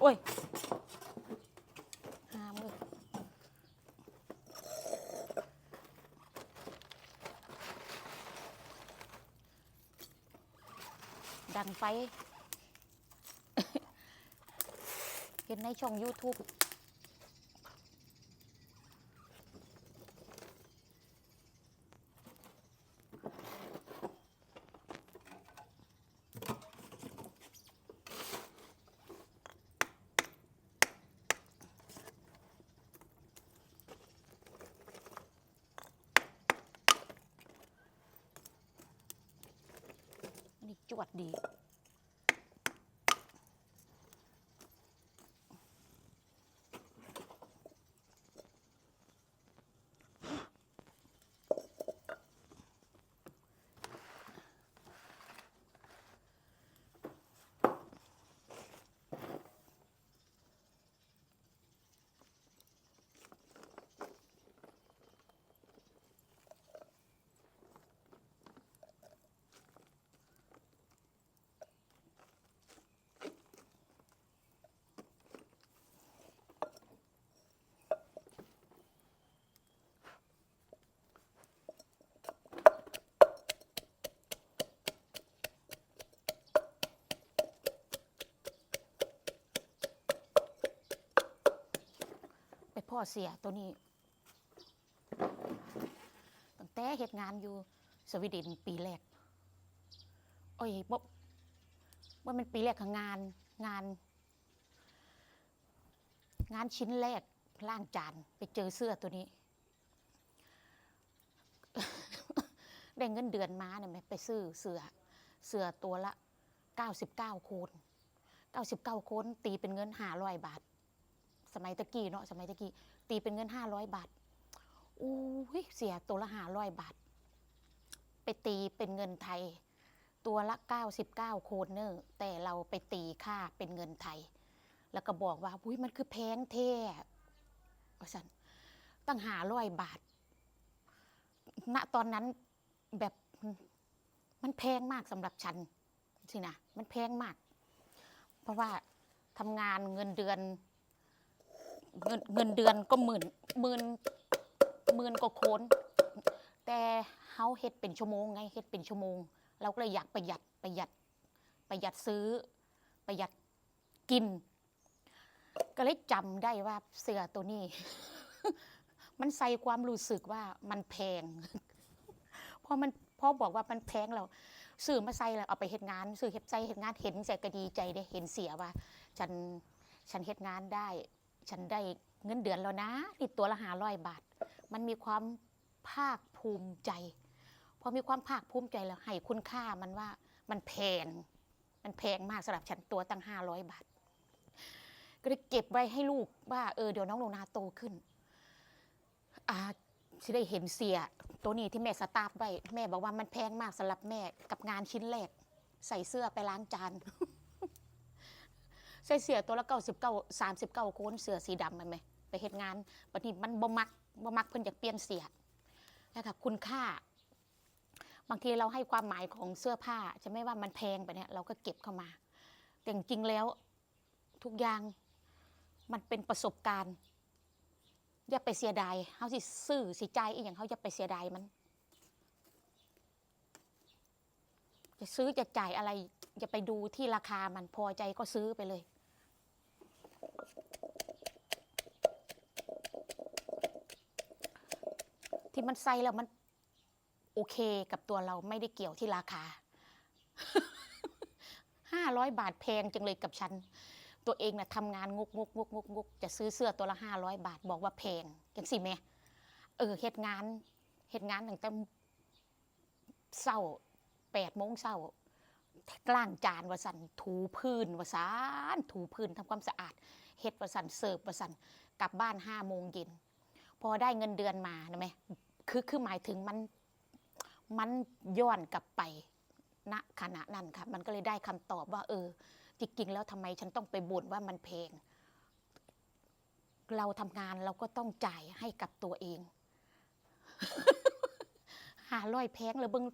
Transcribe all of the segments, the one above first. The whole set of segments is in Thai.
โอ้ยห้ามือดังไฟเห็นในช่อง YouTube วัสดี เสียตัวนี้ตั้งแต่เหตุงานอยู่สวีเดนปีแรกโอ้ยบ่ว่ามันปีแรกของงานงาน งานชิ้นแรกล่างจานไปเจอเสื้อตัวนี้ ได้เงินเดือนมาเนี่ยไหมไปซื้อเสื้อเสื้อตัวละ 99โคน99โคนตีเป็นเงิน500บาท สมัยตะกี้เนาะสมัยตะกี้ตีเป็นเงิน500บาทอู้ยเสียตัวละ500บาท ไปตีเป็นเงินไทย ตัวละ99โคนเนอร์แต่เราไปตีค่าเป็นเงินไทย แล้วก็บอกว่าอุ้ยมันคือแพงแท้ว่าสันตั้งหาร้อยบาท ณตอนนั้นแบบมันแพงมากสำหรับฉันสินะมันแพงมาก เพราะว่าทำงานเงินเดือน เงินเงินเดือนก็หมื่นหมื่นหมื่นกว่าโคนแต่เฮาเฮ็ดเป็นชั่วโมงไงเฮ็ดเป็นชั่วโมง เราก็เลยอยากประหยัดประหยัดประหยัดซื้อ ประหยัดกิน ก็เลยจำได้ว่าเสื้อตัวนี้ มันใส่ความรู้สึกว่ามันแพงเพราะมันพ่อบอกว่ามันแพงเราซื้อมาใส่แล้วเอาไปเฮ็ดงานซื้อเฮ็ดใส่เฮ็ดงานเห็นใส่ก็ดีใจได้เห็นเสียว่า ฉันฉันเฮ็ดงานได้ ฉันได้เงินเดือนแล้วนะนี่ตัวละหาร้อยบาท มันมีความภาคภูมิใจ พอมีความภาคภูมิใจแล้วให้คุณค่ามันว่ามันแพงมันแพงมากสำหรับฉันตัวตั้งห้าร้อยบาท ก็เลยเก็บไว้ให้ลูกว่าเออเดี๋ยวน้องโลนาโตขึ้นอ่าสิได้เห็นเสีย ตัวนี้ที่แม่สตาร์ฟไว้แม่บอกว่ามันแพงมากสำหรับแม่กับงานชิ้นแรก ใส่เสื้อไปล้างจาน ส่เสื้อตัวละเก้าสิบเก้าสามสิบเก้าโคนเสื้อสีดำมันไหมไปเฮ็ดงานบัดนี้มันบ่มักบ่มักเพิ่นอยากเปลี่ยนเสียแล้วค่ะคุณค่า บางทีเราให้ความหมายของเสื้อผ้าจะไม่ว่ามันแพงไปเนี่ยเราก็เก็บเข้ามา แต่จริงแล้วทุกอย่างมันเป็นประสบการณ์ อย่าไปเสียดายเขาสิซื้อสิใจอีกอย่างเขาอย่าไปเสียดายมัน จะซื้อจะจ่ายอะไรอย่าไปดูที่ราคามันพอใจก็ซื้อไปเลย ที่มันใส่แล้วมันโอเคกับตัวเราไม่ได้เกี่ยวที่ราคาห้าร้อยบาทแพงจังเลยกับฉัน ตัวเองนะ่ะทำงานงกงกงกงกงกจะซื้อเสื้อตัวละห้าร้อยบาทบอกว่าแพงจังสิแม่เออเฮ็ดงานเฮ็ดงานตั้งแต่เศร้าแปดโมงเศร้ากล้างจานวสันถูพื้นวสานถูพื้นทำความสะอาดเฮ็ดวสันเสิร์ฟวสันกลับบ้านห้าโมงเย็น พอได้เงินเดือนมานะไหมคือคือหมายถึงมันมันย้อนกลับไปณขณะนั้นค่ะมันก็เลยได้คำตอบว่า เออ จริงๆแล้วทำไมฉันต้องไปบ่นว่ามันแพงเราทำงานเราก็ต้องจ่ายให้กับตัวเองหาร้อยแพงเลยเบิง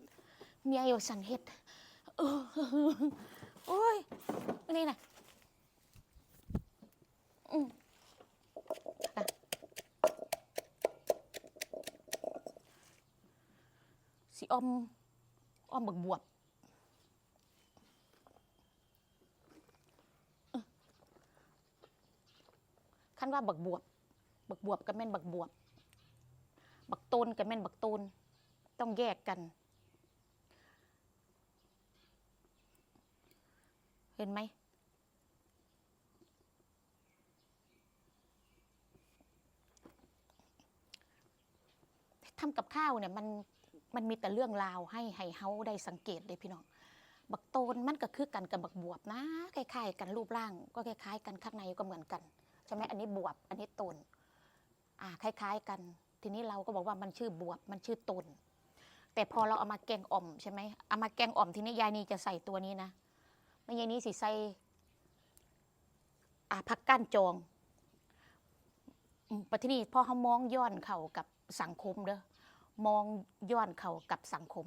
เมียอยู่สันเฮ็ดเออโอ้ยนี่นะ สิออมออมบักบวบอื้นว่าบักบวบ บักบวบกับแม่นบักบวบ บักตูนกับแม่นบักตูนต้องแยกกัน เห็นไหมทำกับข้าวเนี่ยมัน มันมีแต่เรื่องราวให้ให้เฮาได้สังเกตเลยพี่น้อง บักโตนมันก็คือกันกับบักบวบนะคล้ายๆกันรูปร่าง ก็คล้ายๆ กันข้างในก็เหมือนกันใช่ไหมอันนี้บวบ อันนี้ตนอ่าคล้าย ๆ กัน ทีนี้เราก็บอกว่ามันชื่อบวบมันชื่อตนแต่พอเราเอามาแกงอ่อมใช่ไหมเอามาแกงอ่อมทีนี้ยายนีจะใส่ตัวนี้นะไม่ยายนี้สิใส่อ่าผักก้านจองปัจจุบันพอเขามองย้อนเข้ากับสังคมเด้อ มองย้อนเขากับสังคม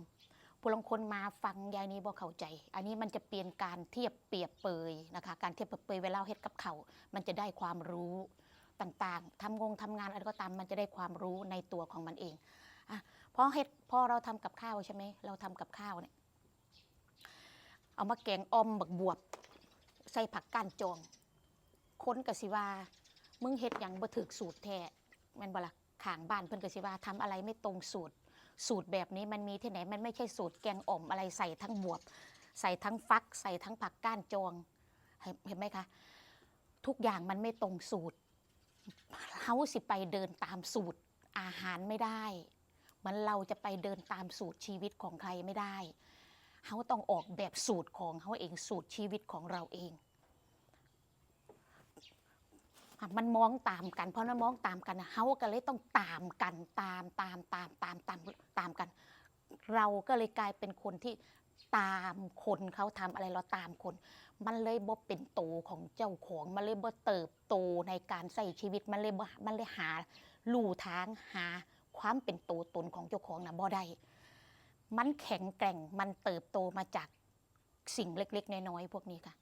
ผู้ลงคนมาฟังยายนี้บ่เข้าใจ อันนี้มันจะเปลี่ยนการเทียบเปรียบเปยนะคะ การเทียบเปรียบเปยเวลาเฮ็ดกับเขามันจะได้ความรู้ต่างๆทำงงทำงานอะไรก็ตามมันจะได้ความรู้ในตัวของมันเองอะพอเฮ็ดพอเราทำกับข้าวใช่ไหมเราทำกับข้าวเนี่ยเอามาแกงออมบักบวบ ใส่ผักก้านจอง ค้นกะสิว่ามึงเฮ็ดหยังบ่ถึกสูตรแท้แม่นบ่ล่ะ ข้างบ้านเพิ่นก็สิว่าทำอะไรไม่ตรงสูตร สูตรแบบนี้มันมีที่ไหนมันไม่ใช่สูตรแกงอ่อมอะไรใส่ทั้งบวบ ใส่ทั้งฟัก ใส่ทั้งผักก้านจองเห็นเห็นไหมคะทุกอย่างมันไม่ตรงสูตรเฮาสิไปเดินตามสูตรอาหารไม่ได้มันเราจะไปเดินตามสูตรชีวิตของใครไม่ได้เฮาต้องออกแบบสูตรของเฮาเองสูตรชีวิตของเราเอง อะ มันมองตามกัน เพราะนั้นมองตามกันนะเฮาก็เลยต้องตามกันตามตามตามตามตามตามกัน เราก็เลยกลายเป็นคนที่ตามคนเขาทำอะไรเราตามคน มันเลยบ่เป็นโตของเจ้าของ มันเลยบ่เติบโตในการใส่ชีวิต มันเลยบ่มันเลยหาลู่ทางหาความเป็นตัวตนของเจ้าของนะบ่ได้ มันแข็งแกร่ง มันเติบโตมาจากสิ่งเล็ก ๆ น้อยๆพวกนี้ค่ะ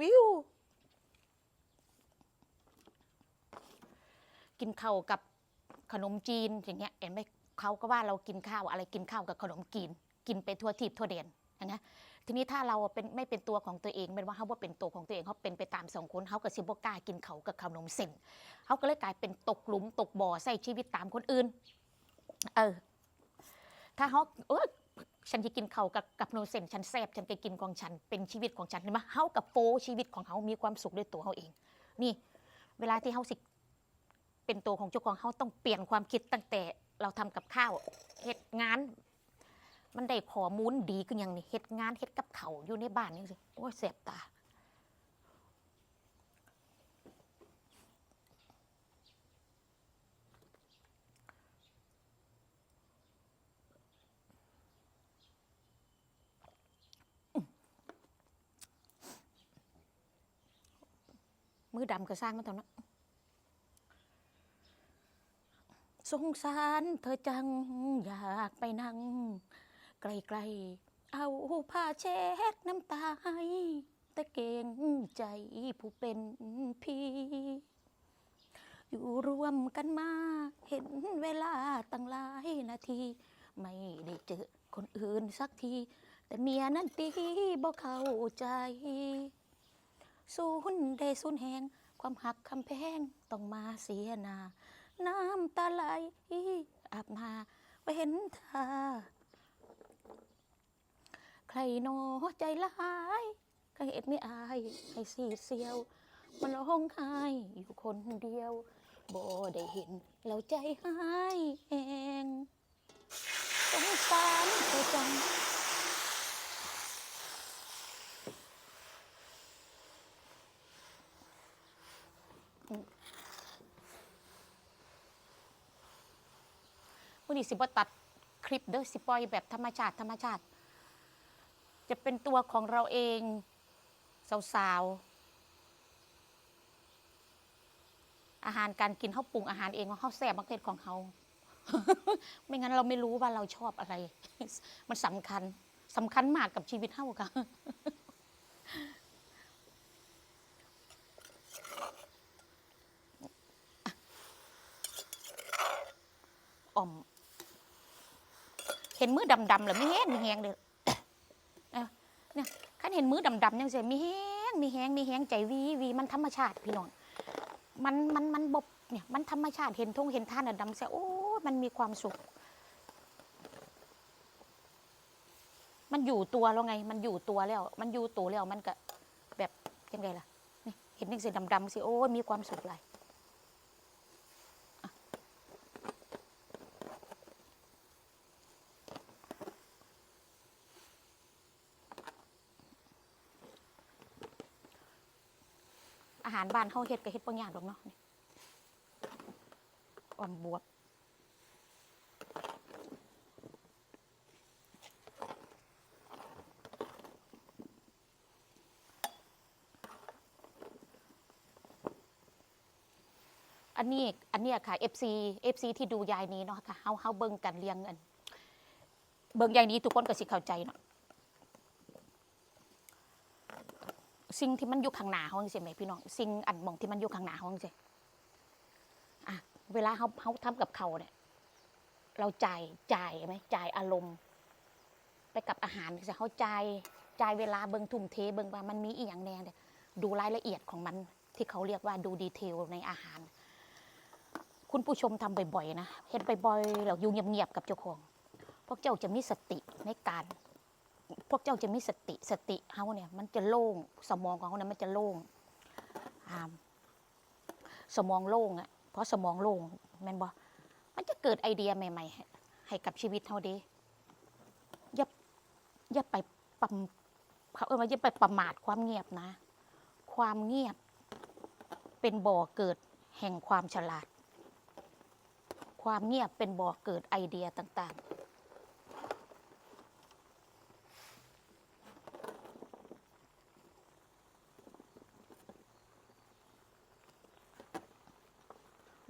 วิว กินข้าวกับขนมจีนอย่างเงี้ยเห็นไหมเขาก็ว่าเรากินข้าวอะไรกินข้าวกับขนมจีน กินไปทั่วทิพทั่วเดนอย่างเงี้ยทีนี้ถ้าเราเป็นไม่เป็นตัวของตัวเองเป็นว่าเขาว่าเป็นตัวของตัวเองเขาเป็นไปตามสองคนเขากับซิบก้ากินเขากับขนมเส้นเขาก็เลยกลายเป็นตกหลุมตกบ่อใส่ชีวิตตามคนอื่น เออ ถ้าเขาเออ ฉันที่กินเขากับกับโนเซนฉันแซบฉันก็กินของฉันเป็นชีวิตของฉันเห็นไหมเฮากับโฟชีวิตของเขามีความสุขด้วยตัวเขาเอง นี่ เวลาที่เฮาสิเป็นตัวของเจ้าของเฮาต้องเปลี่ยนความคิดตั้งแต่เราทำกับข้าวเฮ็ดงาน มันได้ขอมูลดีขึ้นอย่างนี้เฮ็ดงานเฮ็ดกับเขาอยู่ในบ้านนี่สิโอ้ยแสบตา มือดำก็สร้างมันตอนนั้นสงสารเธอจังอยากไปนั่ง ไกลๆ เอาผ้าเช็ดน้ำตาให้แต่เก่งใจผู้เป็นพี่ อยู่รวมกันมา เห็นเวลาตั้งหลายนาที ไม่ได้เจอคนอื่นสักที แต่เมียนั้นตีบ่เข้าใจ สูญได้สูญแหงความหักคำแพงต้องมาเสียหนาน้ำตาไหลอาบมาไปเห็นเธอใครหนอใจร้ายก็เหตุไม่อายให้สีเสียว มันร้องไห้อยู่คนเดียวบ่ได้เห็นแล้วใจหายเองสงสารเธอจัง วันนี้สิบตัดคลิปเด้อสิปล่อยแบบธรรมชาติธรรมชาติ จะเป็นตัวของเราเองสาวๆอาหารการกินเขาปรุงอาหารเองว่าเขาแซ่บมากเทศของเขาไม่งั้นเราไม่รู้ว่าเราชอบอะไร มันสำคัญสำคัญมากกับชีวิตเฮาค่ะ อ่อม เห็นมือดำๆแล้วไม่แห้งมีแห้งเลยเอเนี่ยคันเห็นมือดำๆยังเสียมีแห้งมีแห้งมีแห้งใจวีวีมันธรรมชาติพี่น้องมันมันมันบบเนี่ยมันธรรมชาติเห็นทงเห็นท่านอะดำเสียโอ้มันมีความสุข มันอยู่ตัวแล้วไง มันอยู่ตัวแล้ว มันอยู่ตัวแล้วมันก็แบบยังไงล่ะนี่เห็นยังสีดำๆสิโอ้มีความสุขเลย อาหารบ้านเฮาเฮ็ดก็เฮ็ดบ่ยากดอกเนาะนี่อ่อมบวบอันนี้อันเนี้ยค่ะ FC FC ที่ดูยายนี้เนาะค่ะเฮาเฮาเบิ่งกันเลี้ยงอันเบิ่งยายนี้ทุกคนก็สิเข้าใจเนาะ สิ่งที่มันอยู่ข้างหน้าเฮาจังซี่แหมพี่น้องสิ่งอันมองที่มันอยู่ข้างหน้าเฮาจังซี่อะเวลาเฮาเฮาทำกับเขาเนี่ย เราจ่ายจ่ายไหมจ่ายอารมณ์ ไปกับอาหารจะเขาจ่ายจ่ายเวลาเบิงทุ่มเทเบิงว่ามันมีอีหยังแน่เนี่ยดูรายละเอียดของมันที่เขาเรียกว่าดูดีเทลในอาหาร คุณผู้ชมทำบ่อยๆนะเห็นบ่อยๆแล้วอยู่เงียบๆกับเจ้าของพวกเจ้าจะมีสติในการ พวกเจ้าจะมีสติสติเฮาเนี่ยมันจะโล่งสมองของเขาเนี่ยมันจะโล่งสมองโล่งอะเพราะสมองโล่งแม่นบ่มันจะเกิดไอเดียใหม่ ๆ ให้ให้กับชีวิตเฮาด้อย่าอย่าไปประมเขาเออว่าอย่าไปประมาทความเงียบนะ ความเงียบเป็นบ่อเกิดแห่งความฉลาด ความเงียบเป็นบ่อเกิดไอเดียต่าง ๆ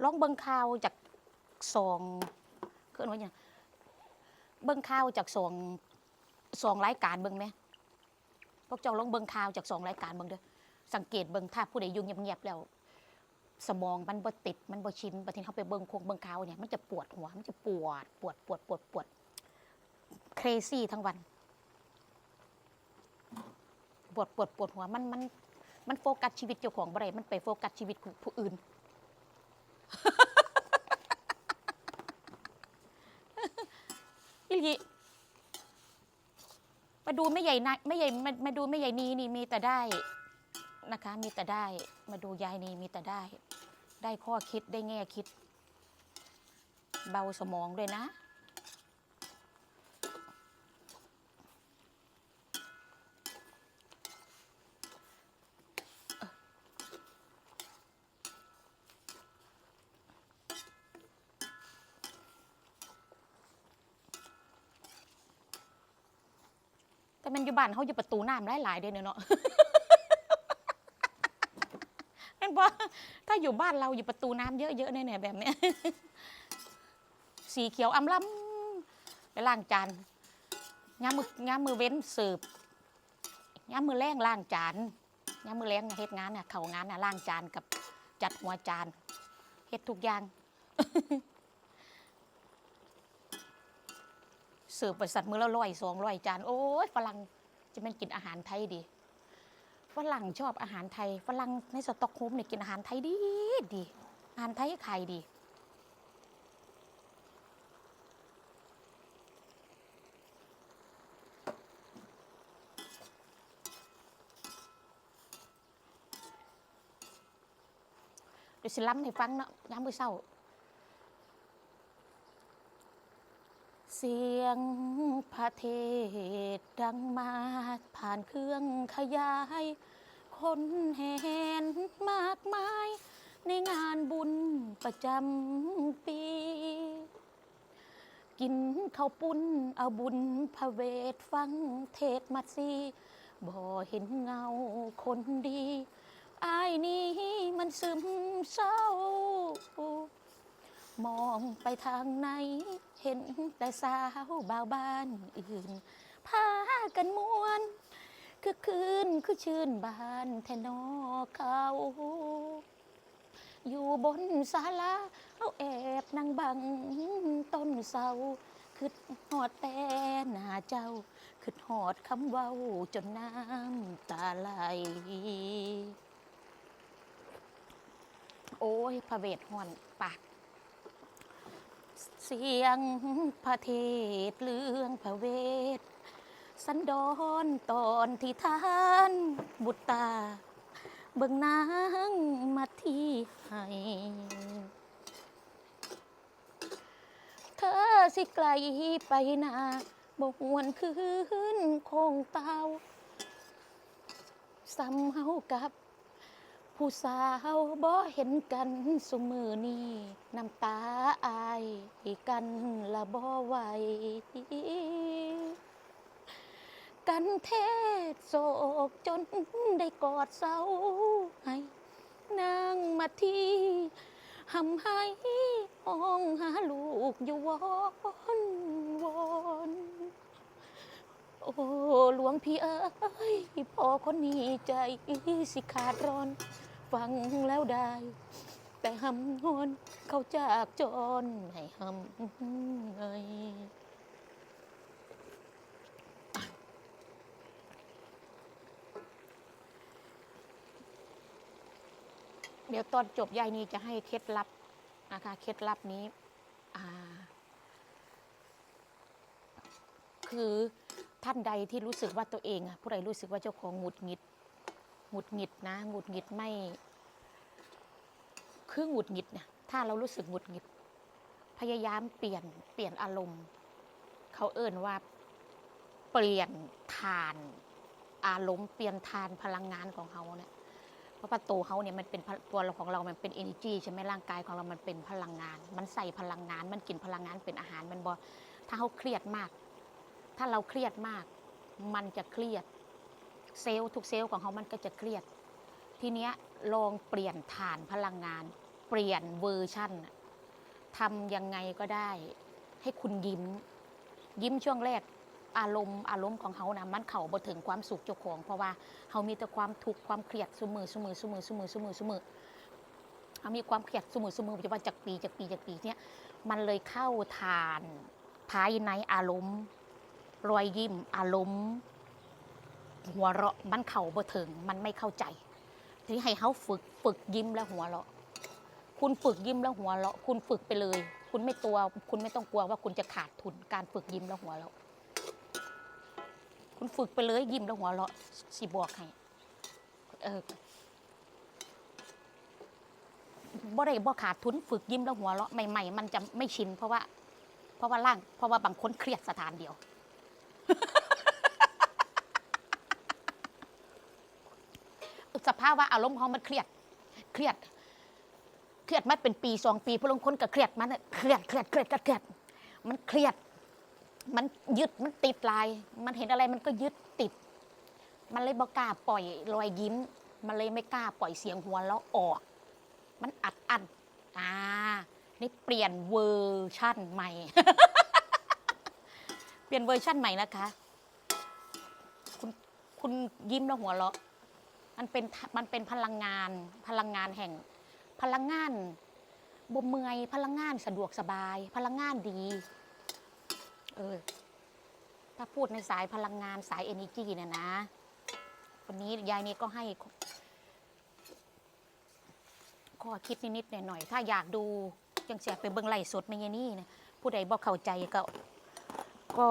ลองเบิ่งข่าวจากสองเคลื่อนว่าอย่างเบิ่งข่าวจากสองสองรายการเบิ่งไหมพวกเจ้าลองเบิ่งข่าวจากสองรายการเบิ่งเด้อสังเกตเบิ่งถ้าผู้ใดยุ่งเงียบๆแล้ว สมองมันบ่ติดมันบ่ชินบางทีเขาไปเบิ่งโคงเบิ่งข่าวเนี่ยมันจะปวดหัวมันจะปวดปวดปวดปวดปวด crazy ทั้งวันปวดปวดปวดหัวมันมันมันโฟกัสชีวิตเจ้าของบ่ได้มันไปโฟกัสชีวิตผู้อื่น อีหลีมาดูไม่ใหญ่นะไม่ใหญ่มามาดูไม่ใหญ่นี้นี่มีแต่ได้นะคะ มีแต่ได้ มาดูยายนีมีแต่ได้ ได้ข้อคิดได้แง่คิด เบาสมองด้วยนะ แต่มันอยู่บ้านเขาอยู่ประตูน้ำหลายๆเด้เนาะเห็นปะถ้าอยู่บ้านเราอยู่ประตูน้ำเยอะๆเนี่ยแบบเนี้ยสีเขียวอำล้ำไปล้างจานย้ำมือย้ำมือเว้นสืบย้ำมือแรงล้างจานย้ำมือแรงเฮ็ดงานน่ะเขางานน่ะล้างจานกับจัดหัวจานเฮ็ดทุกอย่าง เสืบบริษัทมือละร้อยสองร้อยจานโอ้ยฝรั่งจะเป็นกินอาหารไทยดีฝรั่งชอบอาหารไทยฝรั่งในสต็อกโฮมเนี่ยกินอาหารไทยดีดีอาหารไทยขายดี เดี๋ยวสิล้ำให้ฟังเนาะย้ำมือเศร้า สียงพระเทศดังมาผ่านเครื่องขยาย คนแห่นมากมาย ในงานบุญประจำปี กินข้าวปุ้นเอาบุญพระเวทฟังเทศมาซีบ่เห็นเงาคนดี อายนี้มันซึมเศร้า มองไปทางไหน เห็นแต่สาวบ่าวบ้านอื่นพากันมวน คือคืนคือชื่นบานแทนอเขาอยู่บนศาลาเอาแอบนั่งบังต้นเสาคือหอดแต่หน้าเจ้าคือหอดคำเว้าจนน้ำตาไหล โอ้ยพระเวทหอนปาก เสียงพระเทศเรื่องพระเวท สันดอนตอนที่ท่านบุตรตา เบิ่งนางมาที่ให้เธอสิไกลไปนาบ่หวนคืนคงเตาซ้ำเฮากับ ผู้สาวบ่เห็นกันสุมือนี้น้ำตาอายกันละบ่ไหวกันเทศโศกจนได้กอดเสาให้นางมาที่หำให้ห้องหาลูกอยู่วอนวอนโอ้หลวงพี่เอ้ยพ่อคนนี้ใจสิขาดร้อน ฟังแล้วได้ แต่หำนอนเขาจากจรให้หำเงยเดี๋ยวตอนจบยายนี้จะให้เคล็ดลับนะคะเคล็ดลับนี้คือท่านใดที่รู้สึกว่าตัวเองอะผู้ใดรู้สึกว่าเจ้าของหงุดหงิด หงุดหงิดนะหงุดหงิดไม่คือหงุดหงิดเนี่ยถ้าเรารู้สึกหงุดหงิด พยายามเปลี่ยนเปลี่ยนอารมณ์ เขาเอ่นว่าเปลี่ยนทานอารมณ์เปลี่ยนทานพลังงานของเขาเนี่ยเพราะว่าตัวเขาเนี่ยมันเป็นตัวเราของเรา มันเป็น energy ใช่ไหมร่างกายของเรา มันเป็นพลังงาน มันใส่พลังงาน มันกินพลังงานเป็นอาหาร มันบอถ้าเขาเครียดมาก ถ้าเราเครียดมาก มันจะเครียด เซลล์ทุกเซลล์ของเขามันก็จะเครียด ทีเนี้ยลองเปลี่ยนฐานพลังงาน เปลี่ยนเวอร์ชั่นทำยังไงก็ได้ ให้คุณยิ้ม ยิ้มช่วงแรกอารมณ์อารมณ์ของเขานะมันเข่าบ่ถึงความสุขเจ้าของ เพราะว่าเขามีแต่ความทุกข์ความเครียดสุมือสุมือสุมือสุมือสุมือสุมือเขามีความเครียดสุมือสุมือจะว่าจากปีจากปีจากปีเนี่ยมันเลยเข้าทานภายในอารมณ์รอยยิ้มอารมณ์ หัวเราะมันเข่าบ่ถึงมันไม่เข้าใจที่ให้เขาฝึกฝึกยิ้มแล้วหัวเราะ คุณฝึกยิ้มแล้วหัวเราะ คุณฝึกไปเลย คุณไม่ตัว คุณไม่ต้องกลัวว่าคุณจะขาดทุนการฝึกยิ้มแล้วหัวเราะ คุณฝึกไปเลยยิ้มแล้วหัวเราะสิบอกให้เออบ่ได้บ่ขาดทุนฝึกยิ้มแล้วหัวเราะใหม่ๆมันจะไม่ชินเพราะว่า เพราะว่าร่างเพราะว่าบางคนเครียดสถานเดียว สภาพว่าอารมณ์เขามันเครียด เครียด เครียดมาเป็นปีสองปีพลงคนก็เครียดมันเครียดเครียดเครียดเครียด มันเครียด มันยึดมันติดลาย มันเห็นอะไรมันก็ยึดติด มันเลยบ่กล้าปล่อยรอยยิ้ม มันเลยไม่กล้าปล่อยเสียงหัวเราะออก มันอัดอั้นอ่านี่เปลี่ยนเวอร์ชั่นใหม่ เปลี่ยนเวอร์ชั่นใหม่นะคะ คุณคุณยิ้มแล้วหัวเราะ มันเป็นมันเป็นพลังงาน พลังงานแห่ง พลังงานบ่เมื่อยพลังงานสะดวกสบาย พลังงานดี เออ ถ้าพูดในสายพลังงานสาย energy เนี่ยนะวันนี้ยายนี่ก็ให้ข้อคิดนิดๆหน่อยๆถ้าอยากดูยังเสียไปเบิ่งไล่สดในยายนี่นะผู้ใดบอกเข้าใจก็ ก็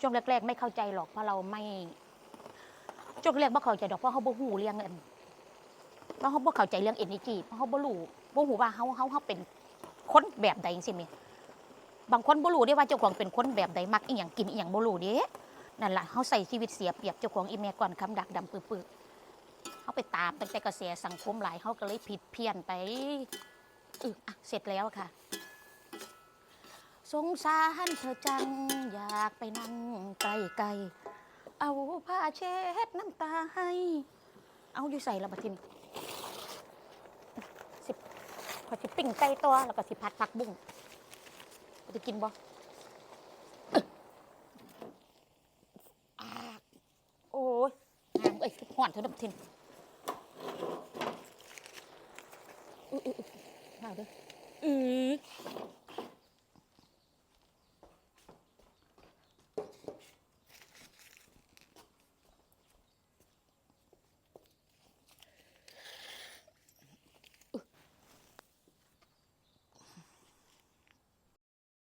ช่วงแรก ๆ ไม่เข้าใจหรอกเพราะเราไม่ ช่วงแรกบ่เข้าใจดอกเพราะเขาบ่ฮู้เรื่องอันเพราะเขาบ่เข้าใจเรื่อง energy เพราะเขาบ่รู้บ่ฮู้ว่าเขาเขาเขาเป็นคนแบบใดจังซี่แหมบางคนบ่รู้ได้ว่าเจ้าของเป็นคนแบบใดมักอีหยังกินอีหยังบ่รู้เด้นั่นล่ะเฮาใส่ชีวิตเสียเปรียบเจ้าของอีแม่ก่อนคำดักดำปึกๆเฮาไปตามตั้งแต่กระแสสังคมหลายเฮาก็เลยผิดเพี้ยนไปเอออะเสร็จแล้วค่ะ สงสารเธอจังอยากไปนั่งใกล้ๆ เอาผ้าเช็ดน้ำตาให้ เอาอยู่ใส่ละบัดทีนี้สิขอสิปิ้งไก่ตัวแล้วก็สิผัดผักบุ้งจะกินบ่โอ้ยงามเอ้ยห่อนเธอดับทินอุ๊ยอุ๊ยอุ๊ยเปล่าเด้ออือ